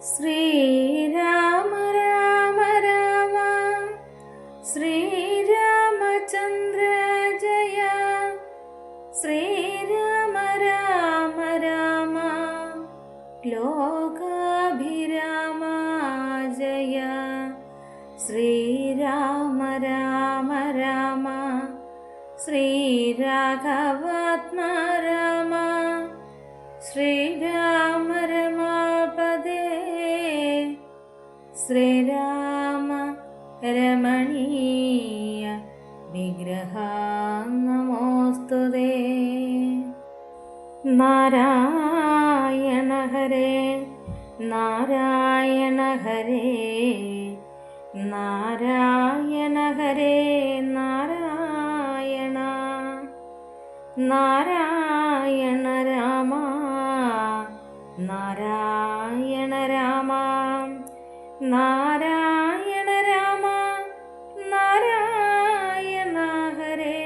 ശ്രീരാമ രാമ രാമ ശ്രീരാമചന്ദ്ര ജയ ശ്രീരാമ ശ്രീരാമ രമണീയ വിഗ്രഹ നമോസ്തുതേ നാരായണ ഹരേ നാരായണ ഹരേ നാരായണ ഹരേ നാരായണ. നാരായണ രാമ നാരായണ നാരായണ രാമ നാരായണ ഹരേ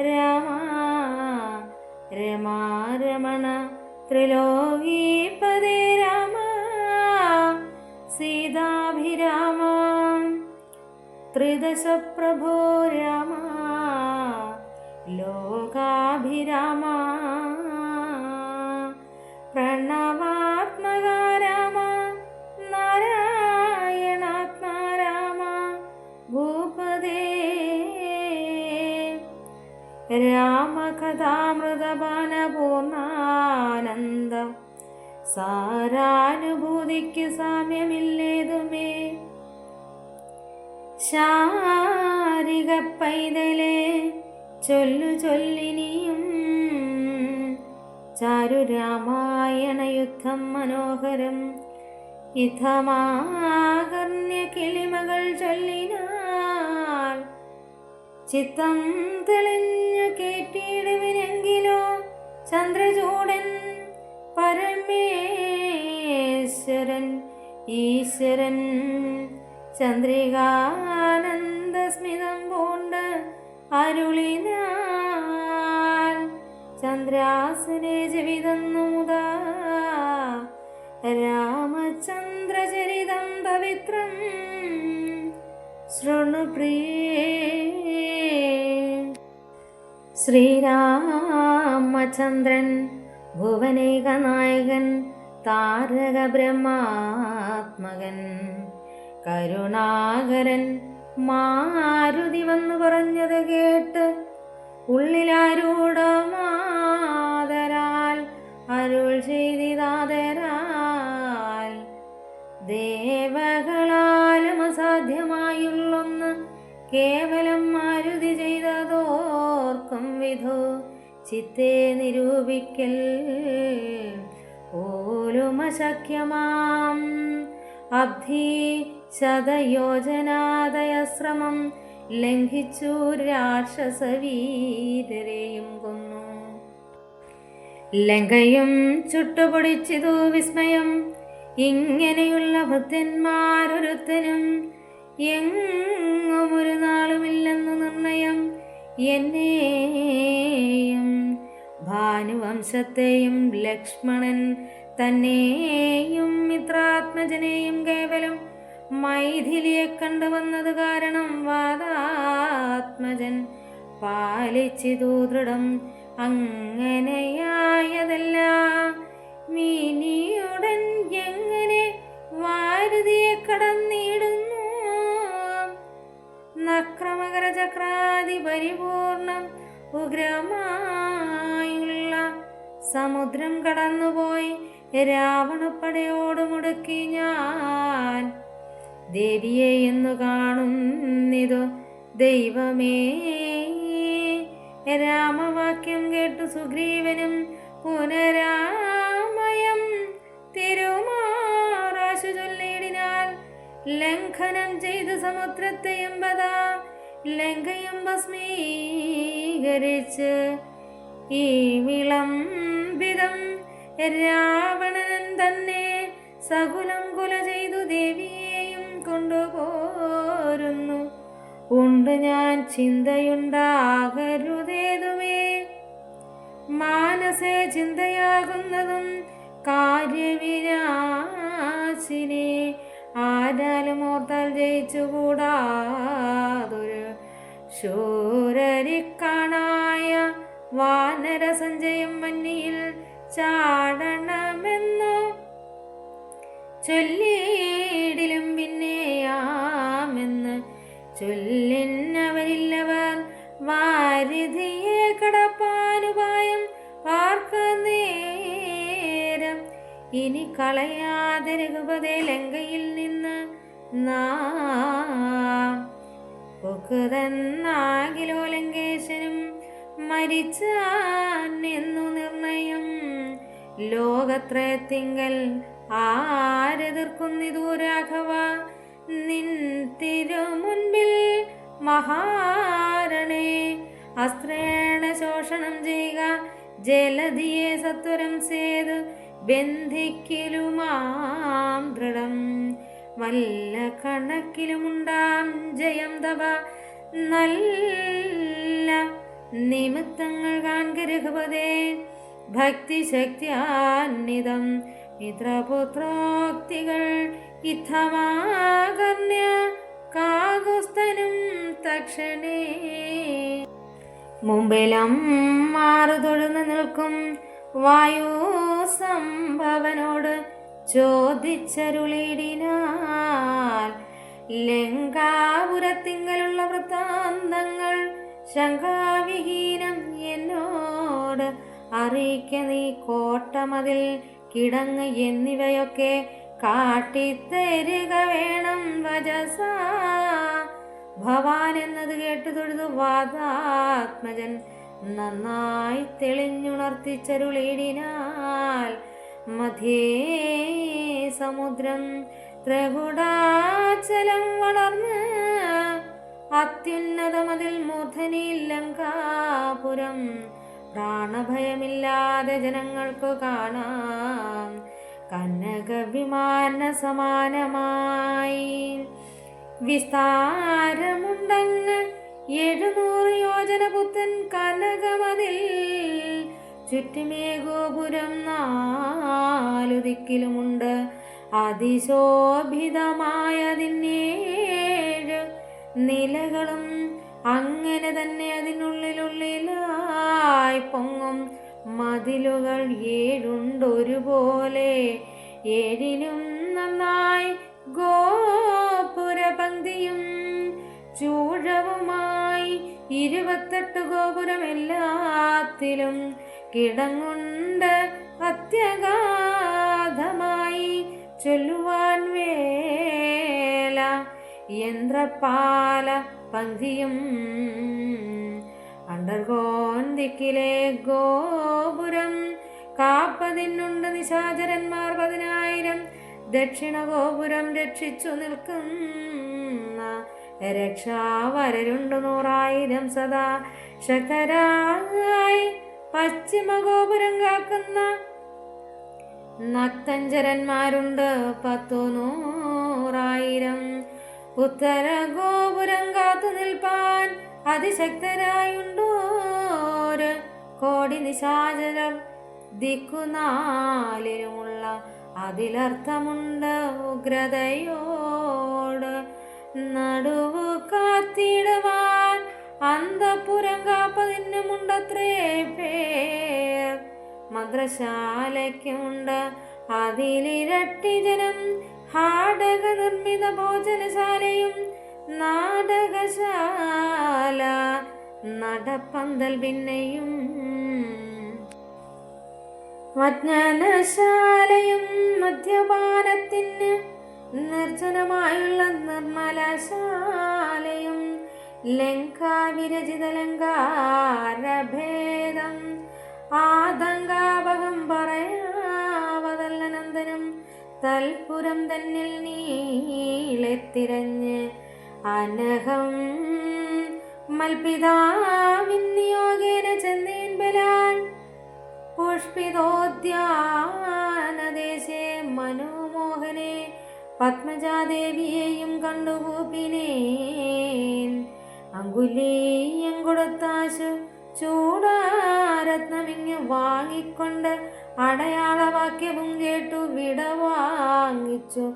രാമ. രമാരമണ ത്രിലോകീപദേ രാമ സീതാഭിരാമ. ത്രിദശ പ്രഭോ രാമ ലോകാഭിരാമ. സാരാനുഭൂതിക്ക് സാമ്യമില്ലേതുമേ? ശാരിക പൈതലേ ചൊല്ലു ചൊല്ലിനിയും ചാരു രാമായണ യുദ്ധം മനോഹരം. ഇഥമാകർണ്യ കിളിമകൾ ചൊല്ലിനാൽ ചിത്തം തെളിഞ്ഞു കേട്ടിടുവിനെങ്കിലോ ചന്ദ്രചൂടൻ പരമേശ്വരൻ ഈശ്വരൻ ഈശ്വരൻ. ചന്ദ്രികാനന്ദസ്മിതം പൂണ്ട് അരുളിനാൽ ചന്ദ്രാസനെ ജീവിതന്നുമുതാ രാമചന്ദ്രചരിതം പവിത്രം ശൃണുപ്രിയേ ശ്രീരാമചന്ദ്രൻ ഭുവനേകനായകൻ താരക ബ്രഹ്മാത്മകൻ കരുണാകരൻ മാരുതി വന്നു പറഞ്ഞത് കേട്ട് ഉള്ളിലാരൂഢമാതരാൽ അരുൾ ചെയ്തിതാതരാൽ ദേവകളാലും അസാധ്യമായുള്ളൊന്ന് കേവലം മാരുതി ചെയ്തതോർക്കും വിധോ ചിത്തെ നിരൂപിക്കൽ ഓലുമശക്യമാം അബ്ധി ശതയോജനാദയശ്രമം ലംഘിച്ചു രാക്ഷസവീരരെയും കൊന്നു. ലങ്കയും ചുട്ടുപൊടിച്ചിതു വിസ്മയം. ഇങ്ങനെയുള്ള ഭക്തന്മാരൊരുത്തനും എങ്ങും ഒരു നാളുമില്ലെന്നു നിർണയം എന്നെയും ഭാനുവംശത്തെയും ലക്ഷ്മണൻ തന്നെയും മിത്രാത്മജനെയും കേവലം മൈഥിലിയെ കണ്ടുവന്നത് കാരണം വാദാത്മജൻ പാലിച്ചിതു ദൃഢം. അങ്ങനെയായതല്ല. മിനിയുടൻ എങ്ങനെ വാരുതിയെ കടന്നിടുന്നു? നക്രമകര ചക്രാതി പരിപൂർണം ഉഗ്രമായുള്ള സമുദ്രം കടന്നുപോയി. രാവണപ്പടയോട് മുടക്കി ഞാൻ ദേവിയെ എന്നു കാണുന്നിതു ദൈവമേ. രാമവാക്യം കേട്ടു സുഗ്രീവനും പുനരാമയം തിരുമാറാശു ചൊല്ലിടിനാൽ ലംഘനം ചെയ്ത് സമുദ്രത്തെയും പതാ ലങ്കയും ഭസ്മീകരിച്ച് ഈ വിളംബിതം രാവണൻ തന്നെ സകുലം കുല ചെയ്തു ദേവിയെയും കൊണ്ടുപോരുന്നു. ഉണ്ട് ഞാൻ ചിന്തയുണ്ടാകരുതേതുമേ. മാനസേ ചിന്തയാകുന്നതും കാര്യവിനാശിനെ ആരാലും ഓർത്താൽ ജയിച്ചുകൂടാതൊരു ശൂരരിക്കാണായ വാനര സഞ്ജയം മന്നിയിൽ ചാടണമെന്നു? ചൊല്ലിയിടിലും പിന്നെയാമെന്ന് ചൊല്ലിന്നവരില്ലവർ വാരിധിയെ കടപ്പാനുപായം പാർക്കുന്നേരം. ഇനി കളയാതെ രഘുപതേ ലങ്കയിൽ നിന്ന് നാം ലങ്കേശനും മരിച്ചു ലോകത്രയത്തിങ്കൽ ആരെതിർക്കുന്നിതു രാഘവ നിൻ തിരുമുൻപിൽ മഹാരണേ അസ്ത്രേണ ശോഷണം ചെയ്യുക ജലധിയെ സത്വരം ചെയ്ത് ബന്ധിക്കലുമാം ദൃഢം. വല്ല കണക്കിലുമുണ്ടാം ജയം തവ നല്ല നിമിത്തങ്ങൾ കാൺക രഘുപതേ ഭക്തിശക്തിയാന്വിതം മിത്രപുത്രോക്തികൾ ഇത്തമാകർണ്യ കാകുസ്തനും തക്ഷണേ. മുമ്പിലം മാറു തൊഴുന്നു നിൽക്കും വായു സംഭവനോട് ചോദിച്ചരുളിടിനാൽ. ലങ്കാപുരത്തിങ്കലുള്ള വൃത്താന്തങ്ങൾ ശങ്കാവിഹീനം എന്നോട് അറിയിക്ക നീ കോട്ടമതിൽ കിടങ്ങ് എന്നിവയൊക്കെ കാട്ടിത്തരുക വേണം വജസ. ഭവാൻ എന്നത് കേട്ടു തൊഴുതു വാദാത്മജൻ നന്നായി തെളിഞ്ഞുണർത്തിച്ചരുളിടിനാൽ മധ്യേ സമുദ്രം ത്രികുടാചലം വളർന്ന് അത്യുന്നതമതിൽ മൂർധനിൽ ലങ്കാപുരം പ്രാണഭയമില്ലാതെ ജനങ്ങൾക്കു കാണാം. കനകവിമാന സമാനമായി വിസ്താരമുണ്ടങ്ങ് എഴുന്നൂറ് യോജന പുത്തൻ കനകമതിൽ ചുറ്റുമേ ഗോപുരം നാലു ദിക്കിലുമുണ്ട്. അതിശോഭിതമായതിനേഴ് നിലകളും അങ്ങനെ തന്നെ അതിനുള്ളിലുള്ളിലായി പൊങ്ങും. മതിലുകൾ ഏഴുണ്ടൊരുപോലെ ഏഴിനും നന്നായി ഗോപുരപങ്ക്തിയും ചൂഴവുമായി ഇരുപത്തെട്ട് ഗോപുരം എല്ലാത്തിലും കിടങ്ങുണ്ട് അത്യഗാധമായി. ചൊല്ലുവാൻ വേല യന്ത്രപാല പന്തിയും അണ്ടർകോൻ ദിക്കിലെ ഗോപുരം. കാപ്പതിനുണ്ട് നിശാചരന്മാർ പതിനായിരം. ദക്ഷിണ ഗോപുരം രക്ഷിച്ചു നിൽക്കുന്ന രക്ഷാവരരുണ്ട് നൂറായിരം സദാ. ശക്തരായി പശ്ചിമ ഗോപുരം കാക്കുന്ന നക്തഞ്ചരന്മാരുണ്ട് പത്തു നൂറായിരം. ഉത്തര ഗോപുരം കാത്തു നിൽപ്പാൻ അതിശക്തരായുണ്ടോര്? കോടി നിശാചരം ദിക്കുനാലിലുമുള്ള അതിലർത്ഥമുണ്ട് ഉഗ്രതയോട്. നടുവ് കാത്തിടുവാൻ അന്തപുരം കാപ്പതിനുമുണ്ടത്രേ പേർ. മദ്രശാലയ്ക്കുമുണ്ട് അതിലിരട്ടി ജനം ഹാടക നിർമ്മിത ഭോജനശാലയും നാടകശാല നടപ്പന്തൽ പിന്നെയും. മജ്ഞാനശാലയും മദ്യപാനത്തിന് നിർജനമായുള്ള നിർമ്മലശാലയും ലങ്കാവിരചിത ലങ്കാരഭേദം ആതങ്കാപകം നന്ദനം തൽപുരം തന്നിൽ നീളെത്തിരഞ്ഞ് അനഹം. മൽപിതാവിൻ നിയോഗേന ചെന്നീൻ ബലാൻ. പുഷ്പിതോദ്യാനദേശേ മനോമോഹനെ പത്മജാദേവിയെയും കണ്ടുകൂപ്പിനേൻ. അങ്കുലീയം കൊടുത്താശു ചൂടാരത്നമിങ്ങ് വാങ്ങിക്കൊണ്ട് അടയാളവാക്യവും കേട്ടു വിടവാങ്ങിച്ചു.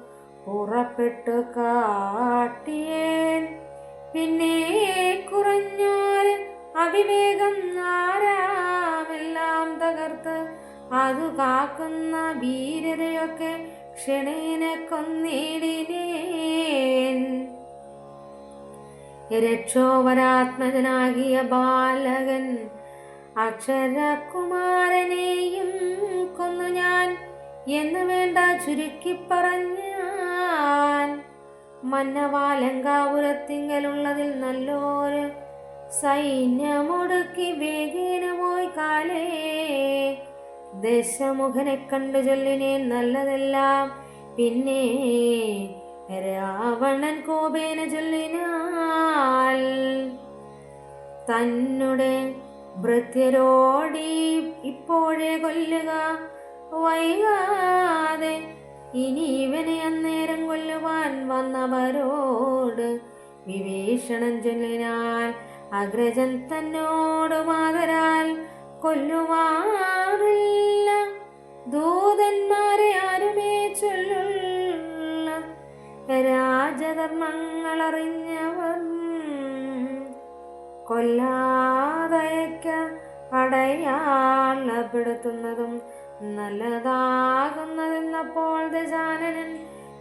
പുറപ്പെട്ടു കാട്ടിയേൻ. പിന്നെ കുറഞ്ഞാൽ അവിവേകം ആരാമെല്ലാം തകർത്ത് അതു കാക്കുന്ന വീരതയൊക്കെ ക്ഷണേന കൊന്നിടിനേൻ. രക്ഷോവരാത്മജനാകിയ ബാലകൻ അക്ഷരകുമാരനെയും കൊന്നു ഞാൻ എന്ന് വേണ്ട ചുരുക്കി പറഞ്ഞാൻ മന്നവാലങ്കാപുരത്തിങ്കലുള്ളതിൽ നല്ലൊരു സൈന്യമൊടുക്കി വേഗേന പോയി കാലേ. ദശമുഖനെ കണ്ടു ചൊല്ലിനെ നല്ലതെല്ലാം പിന്നെ രാവണൻ കോപേന ചൊല്ലിനാൽ. തന്നുടെ ഭൃത്യരോടി ഇപ്പോഴേ കൊല്ലുക. വൈകാതെ ഇനി ഇവനെ അന്നേരം കൊല്ലുവാൻ വന്നവരോട് വിഭീഷണൻ ചൊല്ലിനാൽ അഗ്രജൻ തന്നോട് മാതരാൽ കൊല്ലുവാറില്ല ദൂതന്മാരെ ആരുമേ ചൊല്ലുള്ള രാജധർമ്മങ്ങൾ അറിഞ്ഞവർ കൊല്ലാതയക്ക അടയാളപ്പെടുത്തുന്നതും നല്ലതാകുന്നതെന്നപ്പോൾ ദശാനനൻ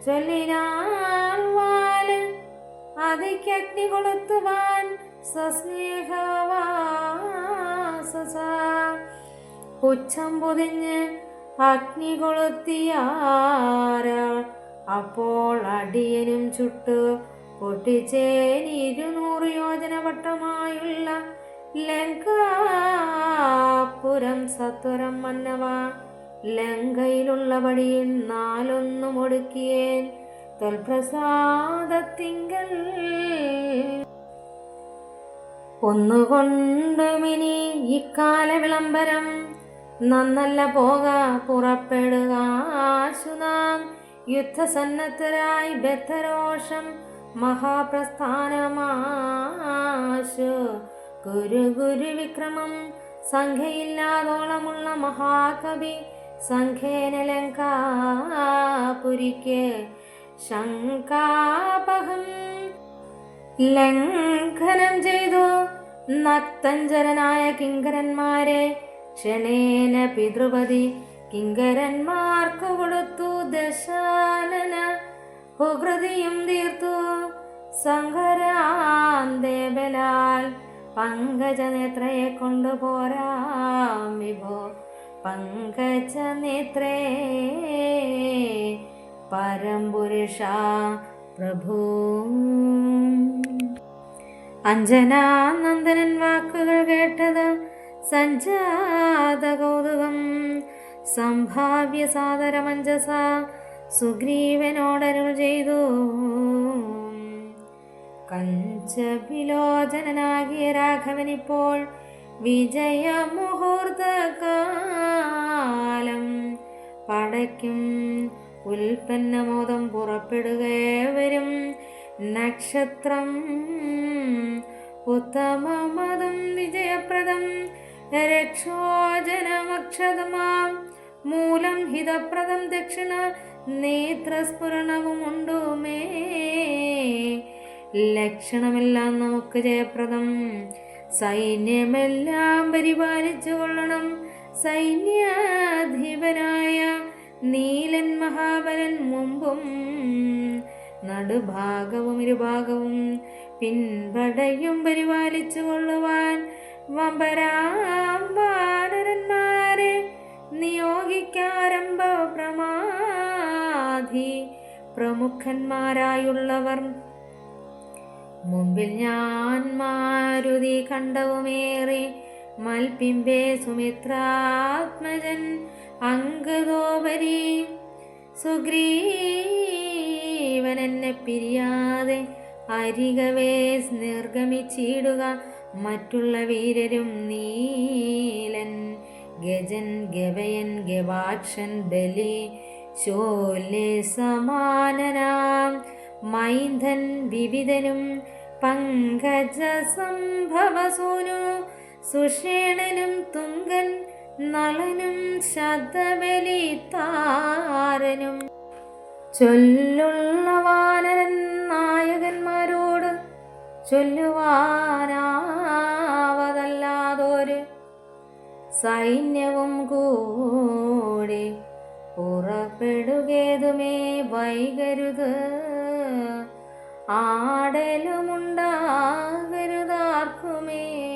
ചൊല്ലിനാൾ വാൽ അതിക്കഗ്നി കൊളുത്തുവാൻ സസ്നേഹവാസസ പൊതിഞ്ഞ് അഗ്നി കൊളുത്തിയാരാൾ അപ്പോൾ അടിയനും ചുട്ടു പൊട്ടിച്ചേൻ ഇരുന്നൂറ് യോജന വട്ടമായുള്ള ലങ്കാപുരം സത്വരം മന്നവ. ലങ്കയിലുള്ള വഴിയിൽ നാലൊന്നും ഒടുക്കിയേൻ. തൊൽപ്രസാദത്തിങ്കൽ ഒന്നുകൊണ്ടുമിനി ഇക്കാല വിളംബരം നന്നല്ല പോക പുറപ്പെടുക ആശുനാം. യുദ്ധസന്നദ്ധരായി ബദ്ധരോഷം മഹാപ്രസ്ഥാനമാശു. ഗുരു ഗുരു വിക്രമം സംഖ്യയില്ലാതോളമുള്ള മഹാകവി സംഖ്യേനലങ്കാപുരിക്ക് ശങ്കാപഹം ലംഘനം ചെയ്തു നത്തഞ്ചരനായ കിങ്കരന്മാരെ ക്ഷണേന പിതൃപതി കിങ്കരന്മാർക്ക് കൊടുത്തു ദശാനന ഹുഹൃതിയും തീർത്തു. സങ്കരാന്തേബലാൽ പങ്കജനേത്രയെ കൊണ്ടുപോരാം വിഭോ. പങ്കജനേത്രേ പരംപുരുഷ പ്രഭു. അഞ്ജനാനന്ദനൻ വാക്കുകൾ കേട്ടത് സഞ്ജാത കൗതുകം സംഭാവ്യ സാദരമഞ്ജസ സുഗ്രീവനോടരുൾ ചെയ്തു. കഞ്ചവിലോചനാകിയ രാഘവനിപ്പോൾ വിജയമുഹൂർത്തകാലം പടയ്ക്കും ഉൽപ്പന്നമോദം പുറപ്പെടുകവരും നക്ഷത്രം. ഉത്തമമതം വിജയപ്രദം രക്ഷോജനമക്ഷതമാം മൂലം ഹിതപ്രദം ദക്ഷിണ നേത്രസ്ഫുരണവുമുണ്ടു മേ ലക്ഷണമെല്ലാം നമുക്ക് ജയപ്രദം. സൈന്യമെല്ലാം പരിപാലിച്ചു കൊള്ളണം. സൈന്യാധിപനായ നീലൻ മഹാബലൻ മുമ്പും നടുഭാഗവും ഇരുഭാഗവും പിൻപടയും പരിപാലിച്ചു കൊള്ളുവാൻ വമ്പരാമ്പാടരന്മാരെ നിയോഗിക്കാരംഭ പ്രമാധി പ്രമുഖന്മാരായുള്ളവർ മുമ്പിൽ ഞാൻ മാരുതി കണ്ടവുമേറി മൽപിമ്പേ സുമിത്രാത്മജൻ അങ്കതോപരി സുഗ്രീവൻ എന്നെ പിരിയാതെ അരികവേ നിർഗമിച്ചിടുക. മറ്റുള്ള വീരരും നീലൻ ഗജൻ ഗവയൻ ഗവാക്ഷൻ ബലി ശോലെ സമാനനാം മൈന്ധൻ വിവിധനും പങ്കജസംഭവസൂനു സുഷേണനും തുങ്കൻ നളനും ശതബലിത്താരനും ചൊല്ലുള്ള വാനരൻ നായകന്മാരോട് ചൊല്ലുവാനാവതല്ലാതൊരു സൈന്യവും കൂടി പുറപ്പെടുകേതുമേ വൈകരുത്. ആടലുമുണ്ടാകരുതാർക്കുമേ.